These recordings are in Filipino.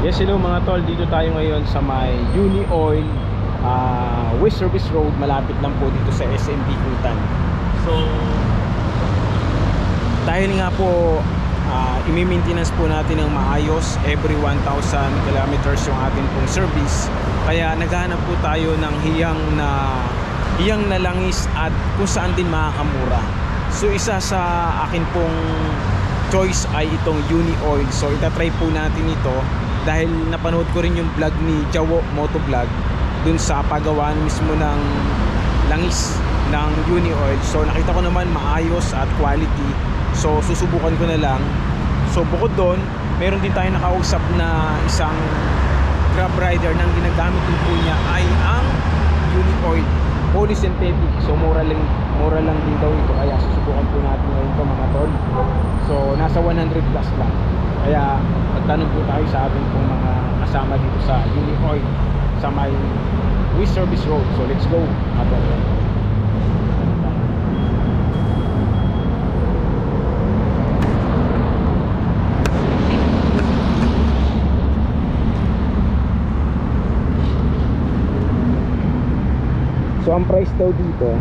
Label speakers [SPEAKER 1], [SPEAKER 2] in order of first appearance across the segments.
[SPEAKER 1] Yes, hello mga tol. Dito tayo ngayon sa may Uni Oil ah, West Service Road. Malapit lang po dito sa SMB Kutan. So, dahil nga po uh, imi-maintenance po natin ng maayos every 1,000 kilometers yung ating pong service. Kaya naghahanap po tayo ng hiyang na hiyang na langis at kung saan din makakamura. So isa sa akin pong choice ay itong Uni Oil. So itatry po natin ito dahil napanood ko rin yung vlog ni Jawo Motovlog dun sa paggawaan mismo ng langis ng Uni Oil. So nakita ko naman maayos at quality. So susubukan ko na lang. So bukod doon, meron din tayo nakausap na isang grab rider nang ginagamit din po niya ay ang Uni Oil polysynthetic. So mura lang mura lang din daw ito kaya susubukan po natin ngayon ito mga tol. So nasa 100 plus lang. Kaya magtanong po tayo sa ating pong mga kasama dito sa Uni Oil sa may West Service Road. So let's go tol. So ang price daw dito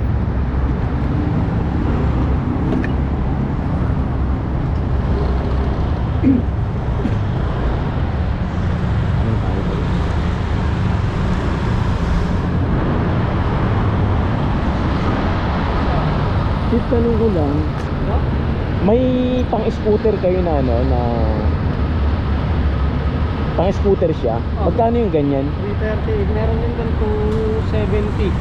[SPEAKER 1] Tip, tanong ko lang, may pang-scooter kayo na ano, na pang-scooter siya?
[SPEAKER 2] Oh.
[SPEAKER 1] Magkano yung ganyan?
[SPEAKER 2] 330. Meron din doon 270.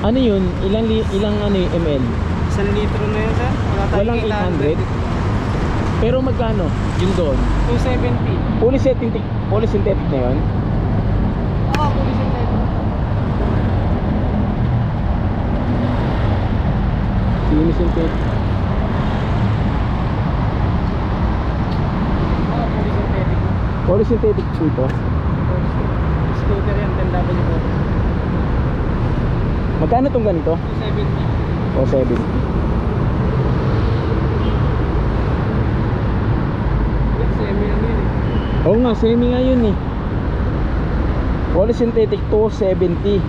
[SPEAKER 1] Ano yun? Ilang, li- ilang ano yung ml?
[SPEAKER 2] Isang litro na yun, sir. Wala tayong
[SPEAKER 1] Walang 800?
[SPEAKER 2] 800.
[SPEAKER 1] Pero magkano? Yun doon.
[SPEAKER 2] 270.
[SPEAKER 1] Polysynthetic, polysynthetic na yun?
[SPEAKER 2] Oo, oh, police and net. Police and net.
[SPEAKER 1] Polysynthetic po ito.
[SPEAKER 2] Scooter yan, 10W.
[SPEAKER 1] Magkano tong ganito?
[SPEAKER 2] 270.
[SPEAKER 1] O 70.
[SPEAKER 2] Yan, semi lang yun eh.
[SPEAKER 1] Oo nga, semi nga yun eh. Polysynthetic 270.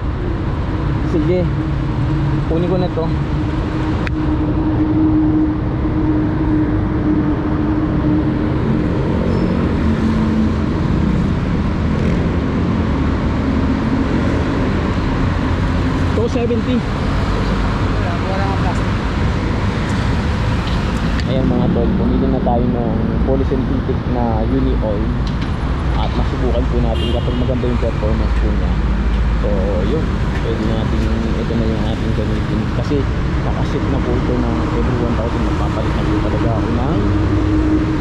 [SPEAKER 1] Sige. Kunin ko na to. Two seventy.
[SPEAKER 2] Wala, wala nga plastic.
[SPEAKER 1] Ayan mga tol, bumili na tayo ng polysynthetic na uni oil at masubukan po natin kapag maganda yung performance po niya. So yun, pwede natin, ito na yung ating gamitin kasi nakasit na po ito ng every 1,000 magpapalit na po talaga ako ng,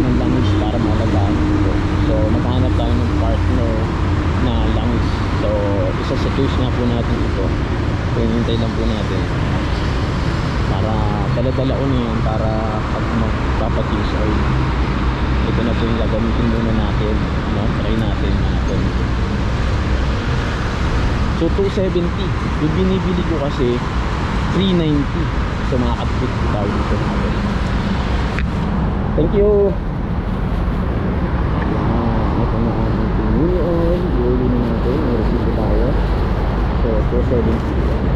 [SPEAKER 1] ng langis para malagaan ito. So maghanap tayo ng partner na langis. So isa sa case nga po natin ito. So hinintay lang po natin para dala-dala ko na yan para pag magpapatis oil ito na po yung gagamitin muna natin no? try natin tol so 270 yung binibili ko kasi 390 so mga ko tayo dito thank you Ayan, ito na ang ating mini oil iuli na natin may resibo tayo so 270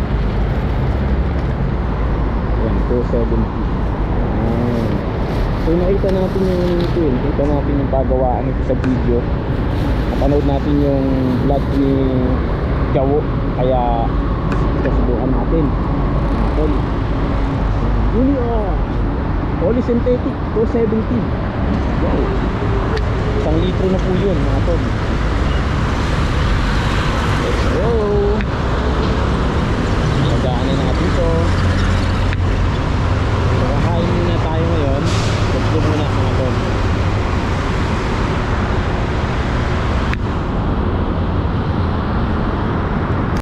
[SPEAKER 1] Ayan, 270. Ayan. So nakita natin yung ito. Nakita natin yung pagawaan nito sa video. Napanood natin yung vlog ni Jawo. Kaya susubukan natin. Tol. Yun oh. Polysynthetic 270. Wow. Isang litro na po yun mga tol.